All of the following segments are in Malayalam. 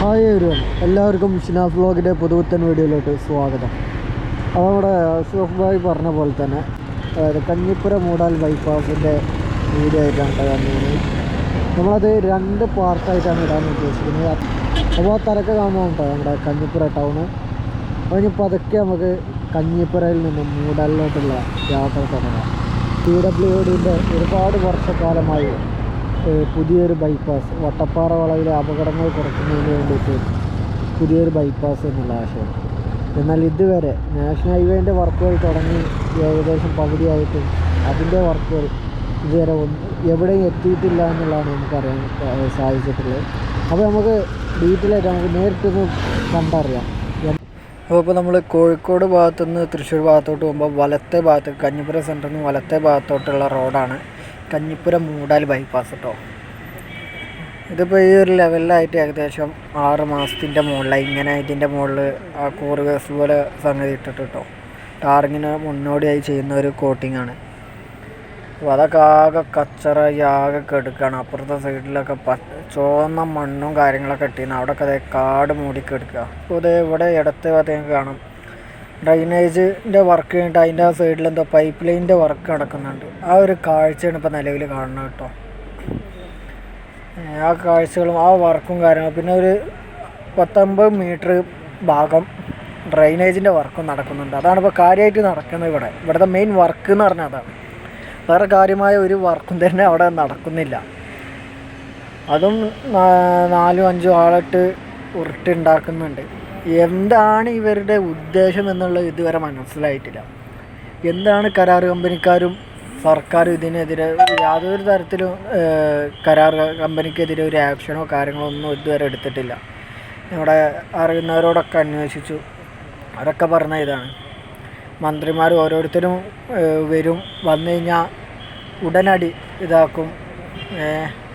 ഹായ് എവരുവൻ എല്ലാവർക്കും ഷിനാസ് വ്ളോഗിന്റെ പുതുപുത്തൻ വീഡിയോയിലോട്ട് സ്വാഗതം. അപ്പോൾ നമ്മുടെ അഷോഫ് ഭായ് പറഞ്ഞ പോലെ തന്നെ അതായത് കഞ്ഞിപ്പുര മൂടാൽ ബൈപ്പാസിന്റെ വീഡിയോ ആയിട്ടാണ് കാണുന്നത് വന്നത് നമ്മളത് രണ്ട് പാർട്ടായിട്ടാണ് ഇടാൻ ഉദ്ദേശിക്കുന്നത്. അപ്പോൾ ആ തിരക്ക് കാണുമ്പോൾ കേട്ടോ നമ്മുടെ കഞ്ഞിപ്പുര ടൗണ് അതിനി പതുക്കെ നമുക്ക് കഞ്ഞിപ്പുരയിൽ നിന്നും മൂടാലിലോട്ടുള്ള യാത്ര തുടങ്ങാം. പി ഡബ്ല്യു ഡിന്റെ ഒരുപാട് വർഷക്കാലമായി പുതിയൊരു ബൈപ്പാസ് വട്ടപ്പാറ വളവിലെ അപകടങ്ങൾ കുറയ്ക്കുന്നതിന് വേണ്ടിയിട്ട് പുതിയൊരു ബൈപ്പാസ് എന്നുള്ള ആശയം. എന്നാൽ ഇതുവരെ നാഷണൽ ഹൈവേന്റെ വർക്കുകൾ തുടങ്ങി ഏകദേശം പകുതിയായിട്ടും അതിന്റെ വർക്കുകൾ ഇതുവരെ ഒന്ന് എവിടെയും എത്തിയിട്ടില്ല എന്നുള്ളതാണ് നമുക്കറിയാൻ സാധിച്ചിട്ടുള്ളത്. അപ്പോൾ നമുക്ക് ഡീറ്റെയിൽ നമുക്ക് നേരിട്ടൊന്ന് കണ്ടറിയാം. അപ്പോൾ ഇപ്പോൾ നമ്മൾ കോഴിക്കോട് ഭാഗത്തുനിന്ന് തൃശ്ശൂർ ഭാഗത്തോട്ട് പോകുമ്പോൾ വലത്തെ ഭാഗത്ത് കഞ്ഞിപ്പുര സെന്ററിൽ നിന്ന് വലത്തെ ഭാഗത്തോട്ടുള്ള റോഡാണ് കഞ്ഞിപ്പുര മൂടാൽ ബൈപ്പാസ് കേട്ടോ ഇതിപ്പോൾ ഈ ഒരു ലെവലിലായിട്ട് ഏകദേശം ആറ് മാസത്തിന്റെ മുകളിലായി. ഇങ്ങനെ ഇതിന്റെ മുകളിൽ ആ കൂറ് വേസ് പോലെ സംഗതി ഇട്ടിട്ട് കേട്ടോ ടാറിങ്ങിന് മുന്നോടിയായി ചെയ്യുന്ന ഒരു കോട്ടിങ്ങാണ് അപ്പോൾ അതൊക്കെ ആകെ കച്ചറായി ആകെ കെടുക്കുകയാണ് അപ്പുറത്തെ സൈഡിലൊക്കെ പ ചുവന്ന മണ്ണും കാര്യങ്ങളൊക്കെ ഇട്ടിരുന്നു അവിടെയൊക്കെ അതേ കാട് മൂടി കെടുക്കുക അപ്പോൾ ഇത് ഇവിടെ ഇടത്തെ ഭാഗത്തേക്ക് കാണാം. ഡ്രൈനേജിന്റെ വർക്ക് കഴിഞ്ഞിട്ട് അതിന്റെ ആ സൈഡിൽ എന്തോ പൈപ്പ് ലൈനിന്റെ വർക്ക് നടക്കുന്നുണ്ട്. ആ ഒരു കാഴ്ചയാണ് ഇപ്പോൾ നിലവിൽ കാണുന്നത് കേട്ടോ. ആ കാഴ്ചകളും ആ വർക്കും കാര്യങ്ങളും പിന്നെ ഒരു പത്തൊമ്പത് മീറ്റർ ഭാഗം ഡ്രൈനേജിന്റെ വർക്കും നടക്കുന്നുണ്ട്. അതാണ് ഇപ്പോൾ കാര്യമായിട്ട് നടക്കുന്നത് ഇവിടെ. ഇവിടുത്തെ മെയിൻ വർക്ക് എന്ന് പറഞ്ഞാൽ അതാണ്. വേറെ കാര്യമായ ഒരു വർക്കും തന്നെ അവിടെ നടക്കുന്നില്ല. അതും നാലും അഞ്ചും ആളിട്ട് ഉരുട്ടുണ്ടാക്കുന്നുണ്ട് എന്താണ് ഇവരുടെ ഉദ്ദേശം എന്നുള്ളത് ഇതുവരെ മനസ്സിലായിട്ടില്ല. എന്താണ് കരാർ കമ്പനിക്കാരും സർക്കാരും ഇതിനെതിരെ യാതൊരു തരത്തിലും കരാർ കമ്പനിക്കെതിരെ ഒരു ആക്ഷനോ കാര്യങ്ങളോ ഒന്നും ഇതുവരെ എടുത്തിട്ടില്ല. ഇവിടെ അറിയുന്നവരോടൊക്കെ അന്വേഷിച്ചു. അതൊക്കെ പറഞ്ഞ ഇതാണ്. മന്ത്രിമാർ ഓരോരുത്തരും വരും. വന്നു കഴിഞ്ഞാൽ ഉടനടി ഇതാക്കും.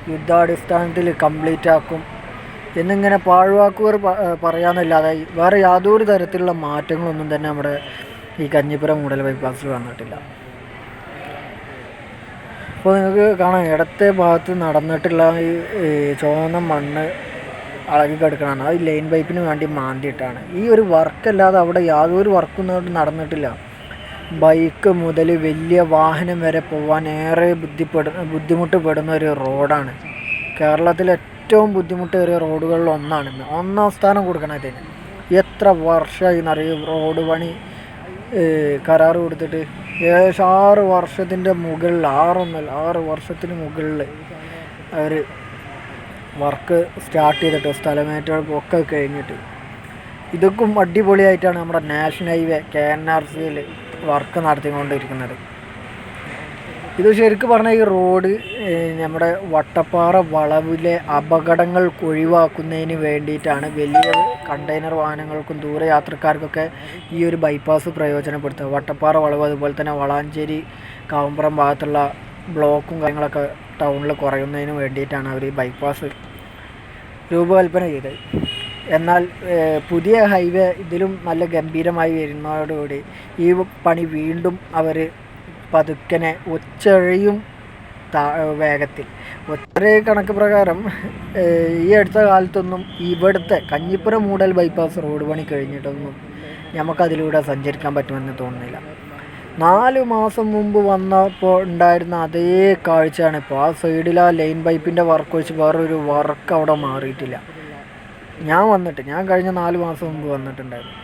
യുദ്ധാടിസ്ഥാനത്തിൽ കംപ്ലീറ്റ് ആക്കും എന്നിങ്ങനെ പാഴ്വാക്കുകൾ പറയാമെന്നല്ലാതെ വേറെ യാതൊരു തരത്തിലുള്ള മാറ്റങ്ങളൊന്നും തന്നെ നമ്മുടെ ഈ കഞ്ഞിപ്പുരം മൂടൽ ബൈപ്പാസിൽ വന്നിട്ടില്ല. അപ്പോൾ നിങ്ങൾക്ക് കാണാം ഇടത്തെ ഭാഗത്ത് നടന്നിട്ടുള്ള ഈ ഈ ചുവന്ന മണ്ണ് അളകി കിടക്കണതാണ് അത് ലൈൻ പൈപ്പിന് വേണ്ടി മാന്തിയിട്ടാണ്. ഈ ഒരു വർക്കല്ലാതെ അവിടെ യാതൊരു വർക്കും നടന്നിട്ടില്ല. ബൈക്ക് മുതൽ വലിയ വാഹനം വരെ പോകാൻ ഏറെ ബുദ്ധിപ്പെടു ബുദ്ധിമുട്ട് പെടുന്ന ഒരു റോഡാണ്. കേരളത്തിലെ ഏറ്റവും ബുദ്ധിമുട്ടേറിയ റോഡുകളിൽ ഒന്നാണ് ഒന്നാം സ്ഥാനം കൊടുക്കണം അതിന്. എത്ര വർഷമായി എന്നറിയും? റോഡ് പണി കരാർ കൊടുത്തിട്ട്. ഏകദേശം ആറ് വർഷത്തിന്റെ മുകളിൽ ആറൊന്നല്ല ആറ് വർഷത്തിന് മുകളിൽ അവർ വർക്ക് സ്റ്റാർട്ട് ചെയ്തിട്ട് സ്ഥലമേറ്റെടുപ്പ് ഒക്കെ കഴിഞ്ഞിട്ട്. ഇതൊക്കെ അടിപൊളിയായിട്ടാണ് നമ്മുടെ national highway K N R സിയിൽ വർക്ക് നടത്തിക്കൊണ്ടിരിക്കുന്നത്. ഇത് ശരിക്കും പറഞ്ഞാൽ ഈ റോഡ് നമ്മുടെ വട്ടപ്പാറ വളവിലെ അപകടങ്ങൾ ഒഴിവാക്കുന്നതിന് വേണ്ടിയിട്ടാണ് വലിയ കണ്ടെയ്നർ വാഹനങ്ങൾക്കും ദൂരയാത്രക്കാർക്കൊക്കെ ഈ ഒരു ബൈപ്പാസ് പ്രയോജനപ്പെടുത്തുക. വട്ടപ്പാറ വളവ് അതുപോലെ തന്നെ വളാഞ്ചേരി കാവുമ്പുറം ഭാഗത്തുള്ള ബ്ലോക്കും കാര്യങ്ങളൊക്കെ ടൗണിൽ കുറയുന്നതിന് വേണ്ടിയിട്ടാണ് അവർ ഈ ബൈപ്പാസ് രൂപകൽപ്പന ചെയ്തത്. എന്നാൽ പുതിയ ഹൈവേ ഇതിലും നല്ല ഗംഭീരമായി വരുന്നതോടുകൂടി ഈ പണി വീണ്ടും അവർ പതുക്കനെ ഒച്ചഴിയും വേഗത്തിൽ. ഒരേ കണക്ക് പ്രകാരം ഈ അടുത്ത കാലത്തൊന്നും ഇവിടുത്തെ കഞ്ഞിപ്പുരം മൂടൽ ബൈപ്പാസ് റോഡ് പണി കഴിഞ്ഞിട്ടൊന്നും നമുക്കതിലൂടെ സഞ്ചരിക്കാൻ പറ്റുമെന്ന് തോന്നുന്നില്ല. നാല് മാസം മുമ്പ് വന്നപ്പോൾ ഉണ്ടായിരുന്ന അതേ കാഴ്ചയാണ് ഇപ്പോൾ ആ സൈഡിൽ ആ ലൈൻ പൈപ്പിന്റെ വർക്ക് വെച്ച് വേറൊരു വർക്ക് അവിടെ മാറിയിട്ടില്ല. ഞാൻ വന്നിട്ട് ഞാൻ കഴിഞ്ഞ നാല് മാസം മുമ്പ് വന്നിട്ടുണ്ടായിരുന്നു.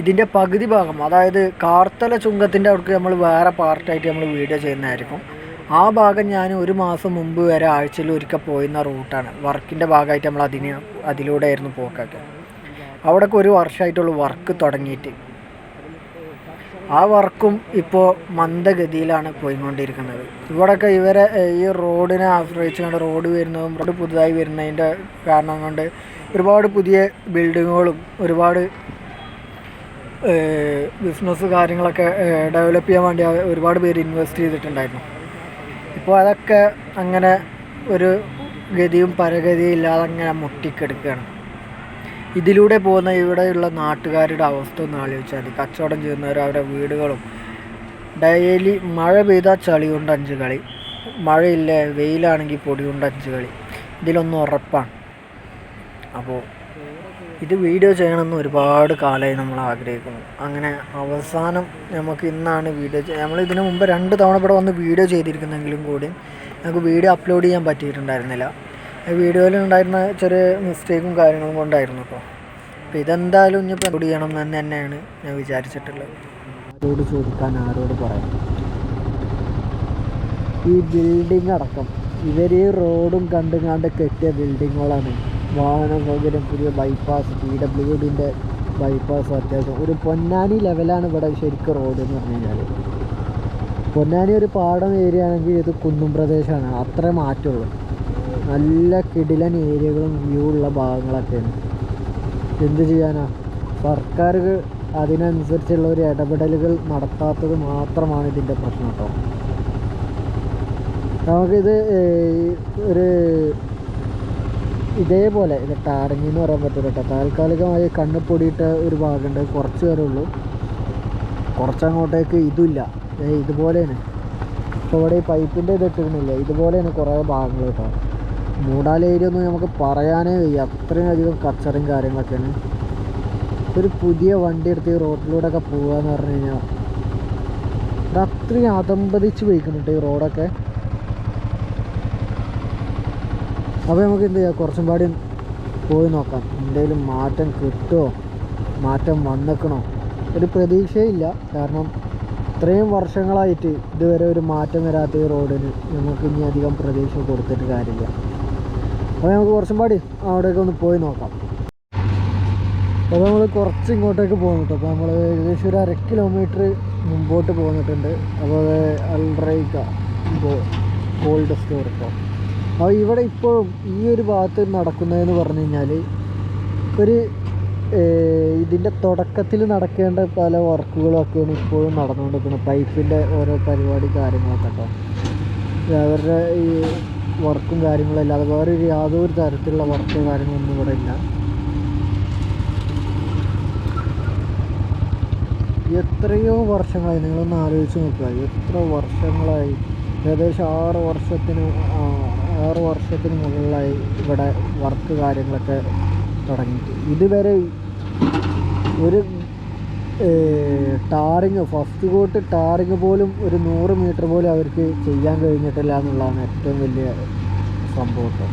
ഇതിന്റെ പകുതി ഭാഗം അതായത് കാർത്തല ചുങ്കത്തിന്റെ അവിടേക്ക് നമ്മൾ വേറെ പാർട്ടായിട്ട് നമ്മൾ വീഡിയോ ചെയ്യുന്നതായിരിക്കും. ആ ഭാഗം ഞാൻ ഒരു മാസം മുമ്പ് വരെ ആഴ്ചയിൽ ഒരിക്കൽ പോയിരുന്ന റൂട്ടാണ്. വർക്കിന്റെ ഭാഗമായിട്ട് നമ്മൾ അതിന് അതിലൂടെ ആയിരുന്നു പോക്കൊക്കെ അവിടെയൊക്കെ ഒരു വർഷമായിട്ടുള്ള വർക്ക് തുടങ്ങിയിട്ട്. ആ വർക്കും ഇപ്പോൾ മന്ദഗതിയിലാണ് പോയിക്കൊണ്ടിരിക്കുന്നത്. ഇവിടെയൊക്കെ ഇവരെ ഈ റോഡിനെ ആശ്രയിച്ചുകൊണ്ട് റോഡ് വരുന്നതും റോഡ് പുതുതായി വരുന്നതിന്റെ കാരണം കൊണ്ട് ഒരുപാട് പുതിയ ബിൽഡിങ്ങുകളും ഒരുപാട് ബിസിനസ് കാര്യങ്ങളൊക്കെ ഡെവലപ്പ് ചെയ്യാൻ വേണ്ടി ഒരുപാട് പേര് ഇൻവെസ്റ്റ് ചെയ്തിട്ടുണ്ടായിരുന്നു. ഇപ്പോൾ അതൊക്കെ അങ്ങനെ ഒരു ഗതിയും പരഗതിയും ഇല്ലാതെ അങ്ങനെ മുട്ടിക്കെടുക്കുകയാണ്. ഇതിലൂടെ പോകുന്ന ഇവിടെയുള്ള നാട്ടുകാരുടെ അവസ്ഥ ഒന്ന് ആലോചിച്ചാൽ മതി. കച്ചവടം ചെയ്യുന്നവർ അവരുടെ വീടുകളും ഡെയിലി മഴ പെയ്താൽ ചളി കൊണ്ട് അഞ്ച് കളി. മഴയില്ല വെയിലാണെങ്കിൽ പൊടി കൊണ്ട് അഞ്ച് കളി. ഇതിലൊന്നും ഉറപ്പാണ്. അപ്പോൾ ഇത് വീഡിയോ ചെയ്യണമെന്ന് ഒരുപാട് കാലമായി നമ്മൾ ആഗ്രഹിക്കുന്നു. അങ്ങനെ അവസാനം നമുക്ക് ഇന്നാണ് വീഡിയോ നമ്മൾ ഇതിനു മുമ്പ് രണ്ട് തവണ ഇവിടെ വന്ന് വീഡിയോ ചെയ്തിരിക്കുന്നെങ്കിലും കൂടി നമുക്ക് വീഡിയോ അപ്ലോഡ് ചെയ്യാൻ പറ്റിയിട്ടുണ്ടായിരുന്നില്ല. വീഡിയോയിൽ ഉണ്ടായിരുന്ന ചെറിയ മിസ്റ്റേക്കും കാര്യങ്ങളും കൊണ്ടായിരുന്നു ഇപ്പോൾ അപ്പോൾ ഇതെന്തായാലും ഇനി അപ്ലോഡ് ചെയ്യണം എന്ന് തന്നെയാണ് ഞാൻ വിചാരിച്ചിട്ടുള്ളത്. ആരോട് ചോദിക്കാൻ ആരോട് പറയാം? ഈ ബിൽഡിംഗ് അടക്കം ഇവർ ഈ റോഡും കണ്ടും കണ്ട് കെട്ടിയ ബിൽഡിങ്ങുകളാണ് വാഹന സൗകര്യം പുതിയ ബൈപ്പാസ് പി ഡബ്ല്യു ഡിന്റെ ബൈപ്പാസ് അത്യാവശ്യം. ഒരു പൊന്നാനി ലെവലാണ് ഇവിടെ ശരിക്കും റോഡ് എന്ന് പറഞ്ഞു കഴിഞ്ഞാൽ പൊന്നാനി ഒരു പാടം ഏരിയ ആണെങ്കിൽ ഇത് കുന്നും പ്രദേശമാണ്. അത്ര മാറ്റമുള്ളൂ. നല്ല കിടിലൻ ഏരിയകളും വ്യൂ ഉള്ള ഭാഗങ്ങളൊക്കെയാണ്. എന്ത് ചെയ്യാനാ? സർക്കാർ അതിനനുസരിച്ചുള്ള ഒരു ഇടപെടലുകൾ നടത്താത്തത് മാത്രമാണ് ഇതിന്റെ പ്രശ്നം കേട്ടോ. നമുക്കിത് ഒരു ഇതേപോലെ ഇത് ടാറിങ് എന്ന് പറയാൻ പറ്റില്ല കേട്ടോ. താൽക്കാലികമായി കണ്ണ് പൊടിയിട്ട ഒരു ഭാഗമുണ്ട്. കുറച്ച് വരെ ഉള്ളൂ. കുറച്ചങ്ങോട്ടേക്ക് ഇതുമില്ല. ഇതുപോലെയാണ്. ഇപ്പോൾ ഇവിടെ ഈ പൈപ്പിന്റെ ഇത് ഇട്ടിരുന്നില്ല? ഇതുപോലെയാണ് കുറേ ഭാഗങ്ങൾ കേട്ടോ. മൂടാല ഏരിയ ഒന്നും നമുക്ക് പറയാനേ വയ്യ. അത്രയും അധികം കച്ചറും കാര്യങ്ങളൊക്കെയാണ്. ഒരു പുതിയ വണ്ടി എടുത്ത് ഈ റോഡിലൂടെ ഒക്കെ എന്ന് പറഞ്ഞു കഴിഞ്ഞാൽ അത്രയും അതമ്പതിച്ച് പോയിക്കുന്നുണ്ട് ഈ റോഡൊക്കെ. അപ്പോൾ നമുക്ക് എന്ത് ചെയ്യാം? കുറച്ചും പാടി പോയി നോക്കാം. എന്തെങ്കിലും മാറ്റം കിട്ടുമോ മാറ്റം വന്നേക്കണോ? ഒരു പ്രതീക്ഷയില്ല. കാരണം ഇത്രയും വർഷങ്ങളായിട്ട് ഇതുവരെ ഒരു മാറ്റം വരാത്ത ഈ റോഡിന് നമുക്ക് ഇനി അധികം പ്രതീക്ഷ കൊടുത്തിട്ട് കാര്യമില്ല. അപ്പോൾ നമുക്ക് കുറച്ചും പാടി അവിടേക്ക് ഒന്ന് പോയി നോക്കാം. അപ്പോൾ നമ്മൾ കുറച്ച് ഇങ്ങോട്ടേക്ക് പോകുന്നുണ്ട് അപ്പോൾ നമ്മൾ ഏകദേശം ഒരു അര കിലോമീറ്റർ മുമ്പോട്ട് പോന്നിട്ടുണ്ട്. അപ്പോൾ അൽറൈക്ക ഗോൾഡ് സ്റ്റോർ ഇപ്പോൾ അപ്പോൾ ഇവിടെ ഇപ്പോഴും ഈ ഒരു ഭാഗത്ത് നടക്കുന്നതെന്ന് പറഞ്ഞു കഴിഞ്ഞാൽ ഒരു ഇതിന്റെ തുടക്കത്തിൽ നടക്കേണ്ട പല വർക്കുകളൊക്കെയാണ് ഇപ്പോഴും നടന്നുകൊണ്ടിരിക്കുന്നത്. പൈപ്പിന്റെ ഓരോ പരിപാടി കാര്യങ്ങളൊക്കെ കേട്ടോ. അവരുടെ ഈ വർക്കും കാര്യങ്ങളും അല്ലാതെ വേറെ ഒരു യാതൊരു തരത്തിലുള്ള വർക്കും കാര്യങ്ങളൊന്നും ഇവിടെ ഇല്ല. എത്രയോ വർഷങ്ങളായി നിങ്ങളൊന്ന് ആലോചിച്ച് നോക്കുക. എത്ര വർഷങ്ങളായി? ഏകദേശം ആറ് വർഷത്തിന് ആറ് വർഷത്തിന് മുകളിലായി ഇവിടെ വർക്ക് കാര്യങ്ങളൊക്കെ തുടങ്ങിയിട്ട് ഇതുവരെ ഒരു ടാറിങ് ഫസ്റ്റ് കോട്ട് ടാറിങ് പോലും ഒരു നൂറ് മീറ്റർ പോലും അവർക്ക് ചെയ്യാൻ കഴിഞ്ഞിട്ടില്ല എന്നുള്ളതാണ് ഏറ്റവും വലിയ സംഭവം ട്ടോ.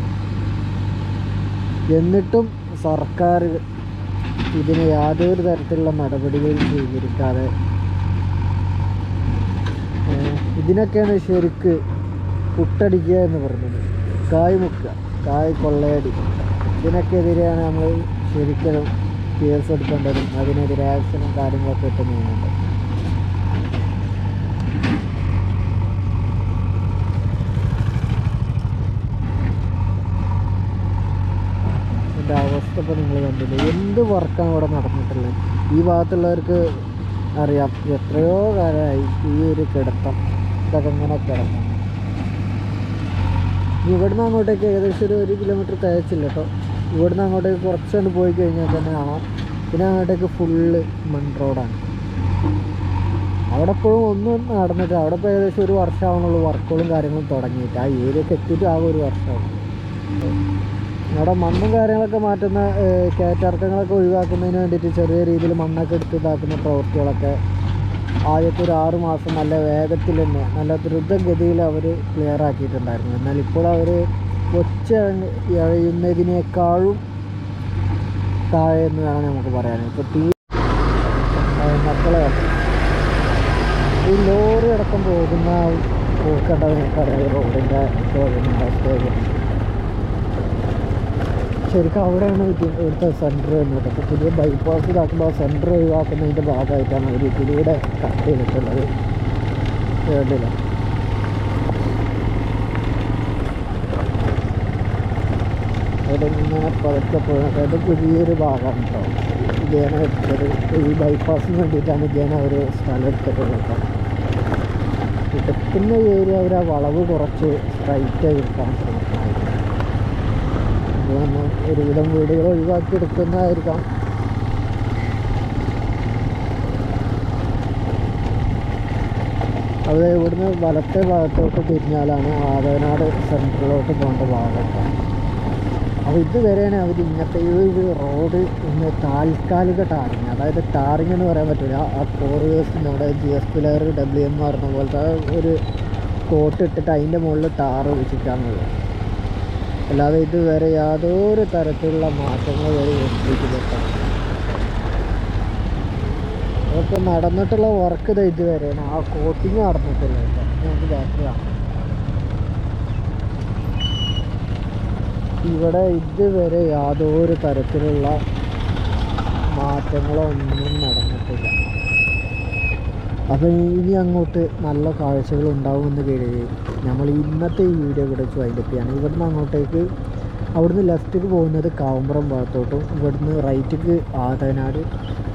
എന്നിട്ടും സർക്കാർ ഇതിന് യാതൊരു തരത്തിലുള്ള നടപടികളും സ്വീകരിക്കാതെ ഇതിനൊക്കെയാണ് ശരിക്ക് പുട്ടടിക്കുക എന്ന് പറയുന്നത് കായ് മുക്ക കായ് കൊള്ളയടി. ഇതിനൊക്കെതിരെയാണ് നമ്മൾ ശരിക്കും കേസ് എടുക്കേണ്ടതും അതിനെതിരെ ആക്ഷനും കാര്യങ്ങളൊക്കെ ഇട്ട് നീങ്ങേണ്ടത്. ഇതിന്റെ അവസ്ഥ ഇപ്പോൾ നിങ്ങൾ കണ്ടില്ല? എന്ത് വർക്കാണ് ഇവിടെ നടന്നിട്ടുള്ളത്? ഈ ഭാഗത്തുള്ളവർക്ക് അറിയാം എത്രയോ കാലമായി ഈ ഒരു കിടത്തം ഇതൊക്കെ ഇങ്ങനെ കിടത്തം ഇവിടുന്ന് അങ്ങോട്ടേക്ക് ഏകദേശം ഒരു ഒരു കിലോമീറ്റർ തികച്ചില്ല കേട്ടോ ഇവിടുന്ന് അങ്ങോട്ടേക്ക് കുറച്ചുകൊണ്ട് പോയി കഴിഞ്ഞാൽ തന്നെ കാണാം. പിന്നെ അങ്ങോട്ടേക്ക് ഫുള്ള് മൺ റോഡാണ് അവിടെ ഇപ്പോഴും ഒന്നും നടന്നിട്ട് അവിടെ ഇപ്പോൾ ഏകദേശം ഒരു വർഷമാവുന്നുള്ളൂ വർക്കുകളും കാര്യങ്ങളും തുടങ്ങിയിട്ട്. ആ ഏരിയക്ക് എത്തിയിട്ട് ആകെ ഒരു വർഷമാവും. അവിടെ മണ്ണും കാര്യങ്ങളൊക്കെ മാറ്റുന്ന കയറ്റിറക്കങ്ങളൊക്കെ ഒഴിവാക്കുന്നതിന് വേണ്ടിയിട്ട് ചെറിയ രീതിയിൽ മണ്ണൊക്കെ എടുത്ത് ഇതാക്കുന്ന പ്രവൃത്തികളൊക്കെ ആദ്യത്തെ ഒരു ആറ് മാസം നല്ല വേഗത്തിൽ തന്നെ നല്ല ദ്രുതഗതിയിൽ അവർ ക്ലിയർ ആക്കിയിട്ടുണ്ടായിരുന്നു. എന്നാൽ ഇപ്പോൾ അവർ ഒച്ച എഴയുന്നതിനേക്കാളും താഴെ എന്ന് വേണം നമുക്ക് പറയാൻ ഇപ്പോൾ തീ മക്കളെ ഈ ലോറി അടക്കം പോകുന്ന ഈ റോഡിന്റെ അവസ്ഥയൊക്കെ ശരിക്കും അവിടെയാണ് ഇവിടുത്തെ സെന്റർ വരുന്നത്. അപ്പോൾ പുതിയ ബൈപ്പാസ് ഇതാക്കുമ്പോൾ ആ സെന്റർ ഒഴിവാക്കുന്നതിന്റെ ഭാഗമായിട്ടാണ് അവർ ഇതിലൂടെ കട്ട് ചെയ്തിട്ടുള്ളത്. വേണ്ടില്ല അവിടെ ഇങ്ങനെ പതുക്കെ പോയിട്ട് അത് പുതിയൊരു ഭാഗമാണ് കേട്ടോ. ഇതേനെ എടുത്തത് ഈ ബൈപ്പാസിന് വേണ്ടിയിട്ടാണ് ഇതേനെ ഒരു സ്ഥലം എടുത്തിട്ടുള്ളത് കേട്ടോ. കിട്ടുന്ന ഏരിയ അവർ ആ വളവ് കുറച്ച് സ്ട്രൈറ്റായി എടുക്കാൻ അതുകൊണ്ട് ഒരുവിധം വീടുകൾ ഒഴിവാക്കി എടുക്കുന്നതായിരിക്കാം അത് ഇവിടുന്ന് വലത്തെ ഭാഗത്തോട്ട് തിരിഞ്ഞാലാണ് ആദവനാട് സെന്ററിലോട്ട് പോകേണ്ട ഭാഗം. അപ്പോൾ ഇതുവരെയാണ് അവർ ഇങ്ങനത്തെ ഈ ഒരു റോഡ് ഇന്ന് താൽക്കാലിക ടാറിങ്. അതായത് ടാറിങ് എന്ന് പറയാൻ പറ്റില്ല ആ ഫോർ വീലേഴ്സിന്റെ അവിടെ G S pillar W M പറഞ്ഞ പോലത്തെ ഒരു കോട്ട് ഇട്ടിട്ട് അതിന്റെ മുകളിൽ ടാർ വെച്ചിട്ടാണുള്ളത് അല്ലാതെ ഇതുവരെ യാതൊരു തരത്തിലുള്ള മാറ്റങ്ങൾ വരെ വരുത്തിയിട്ടില്ല അതൊക്കെ നടന്നിട്ടുള്ള വർക്ക് ഇത് ഇതുവരെയാണ്. ആ കോട്ടിങ് നടന്നിട്ടില്ല. ബാറ്ററി ഇവിടെ ഇതുവരെ യാതൊരു തരത്തിലുള്ള മാറ്റങ്ങളോ ഒന്നും നടന്നിട്ടില്ല. അപ്പം ഇനി അങ്ങോട്ട് നല്ല കാഴ്ചകൾ ഉണ്ടാവുമെന്ന് കരുതി നമ്മൾ ഇന്നത്തെ ഈ വീഡിയോ ഇവിടെ വെച്ച് വൈൻഡപ്പ് ചെയ്യാണ്. ഇവിടുന്ന് അങ്ങോട്ടേക്ക് അവിടുന്ന് ലെഫ്റ്റിക്ക് പോകുന്നത് കാവുമ്പറം ഭാഗത്തോട്ടും ഇവിടുന്ന് റൈറ്റിക്ക് ആതനാട്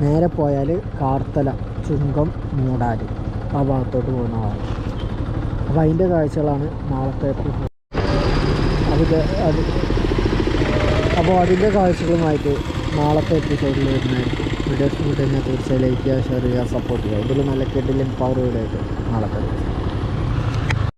നേരെ പോയാൽ കാർത്തല ചുങ്കം മൂടാൽ ആ ഭാഗത്തോട്ട് പോകുന്ന ഭാഗം അപ്പോൾ അതിന്റെ കാഴ്ചകളാണ് നാളത്തെ അത് അത് അപ്പോൾ അതിന്റെ കാഴ്ചകളുമായിട്ട് നാളത്തെ എപ്പിസോഡിൽ വരുന്നതായിരിക്കും. വീഡിയോ ഇഷ്ടപ്പെട്ട് കഴിഞ്ഞാൽ തീർച്ചയായും ലൈക്ക് ചെയ്യുക ഷെയർ ചെയ്യുക സപ്പോർട്ട് ചെയ്യുക ഇതിൽ നല്ല കിഡിലും പവർ വീഡിയോ ആയിട്ട് നാളെ.